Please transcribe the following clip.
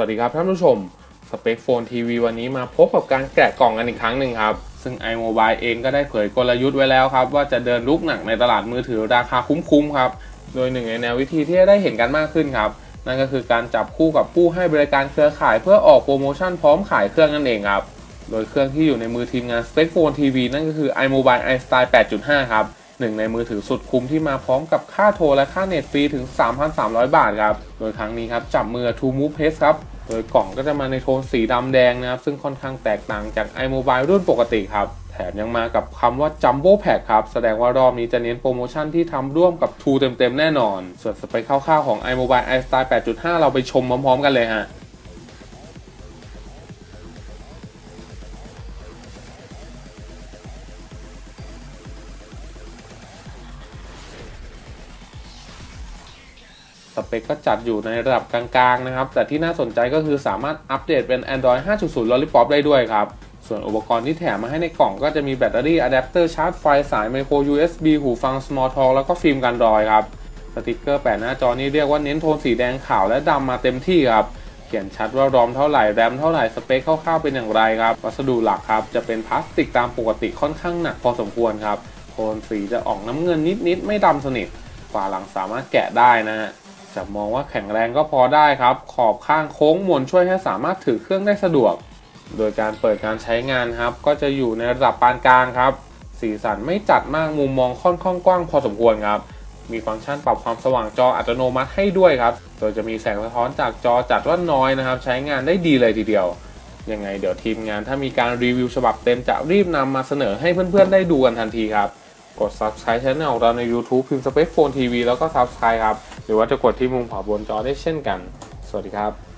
วัสดีครับท่านผู้ชม สเปคโฟนทีวีวันนี้มาพบกับการแกะกล่องกันอีกครั้งหนึ่งครับ ซึ่ง iMobile เองก็ได้เผยกลยุทธ์ไว้แล้วครับ ว่าจะเดินลุกหนักในตลาดมือถือราคาคุ้มๆครับ โดยหนึ่งในแนววิธีที่จะได้เห็นกันมากขึ้นครับ นั่นก็คือการจับคู่กับผู้ให้บริการเครือข่ายเพื่อออกโปรโมชั่นพร้อมขายเครื่องนั่นเองครับ โดยเครื่องที่อยู่ในมือทีมงาน s p e c p h o n e TV นั่นก็คือ iMobile iStyle 8.5 ครับ หนึ่งในมือถือสุดคุ้มที่มาพร้อมกับค่าโทรและค่าเน็ตฟรีถึง 3,300 บาทครับ โดยครั้งนี้ครับจับมือ True Move Pace ครับ โดยกล่องก็จะมาในโทนสีดำแดงนะครับ ซึ่งค่อนข้างแตกต่างจาก iMobile รุ่นปกติครับแถมยังมากับคำว่า Jumbo Pack ครับ แสดงว่ารอบนี้จะเน้นโปรโมชั่นที่ทำร่วมกับ True เต็มๆแน่นอน ส่วนสเปคคร่าวๆของ iMobile iStyle 8.5 เราไปชมพร้อมๆกันเลยฮะ เปคก็จัดอยู่ในระดับกลางๆนะครับ แต่ที่น่าสนใจก็คือสามารถอัปเดตเป็น Android 5.0 Lollipop ได้ด้วยครับ ส่วนอุปกรณ์ที่แถมมาให้ในกล่องก็จะมีแบตเตอรี่อะแดปเตอร์ชาร์จไฟสาย micro USB หูฟัง Small Talk แล้วก็ฟิล์มกันรอยครับ สติกเกอร์แปะหน้าจอนี่เรียกว่าเน้นโทนสีแดงขาวและดำมาเต็มที่ครับเขียนชัดว่ารอมเท่าไหร่แรมเท่าไหร่สเปคคร่าวๆเป็นอย่างไรครับ วัสดุหลักครับจะเป็นพลาสติกตามปกติค่อนข้างหนักพอสมควรครับโทนสีจะออกน้ำเงินนิดๆ ไม่ดำสนิทฝาหลังสามารถแกะได้นะฮะ จะมองว่าแข็งแรงก็พอได้ครับ ขอบข้างโค้งมนช่วยให้สามารถถือเครื่องได้สะดวก โดยการเปิดการใช้งานครับ ก็จะอยู่ในระดับปานกลางครับ สีสันไม่จัดมากมุมมองค่อนข้างกว้างพอสมควรครับ มีฟังก์ชันปรับความสว่างจออัตโนมัติให้ด้วยครับ โดยจะมีแสงสะท้อนจากจอจัดว่าน้อยนะครับ ใช้งานได้ดีเลยทีเดียว ยังไงเดี๋ยวทีมงานถ้ามีการรีวิวฉบับเต็มจะรีบนำมาเสนอให้เพื่อนๆได้ดูกันทันทีครับกด subscribe ช่องของเราใน YouTube พิมพ์ Space Phone TV แล้วก็ subscribe ครับ รือว่าจะกดที่มุมขวาบนจอได้เช่นกัน สวัสดีครับ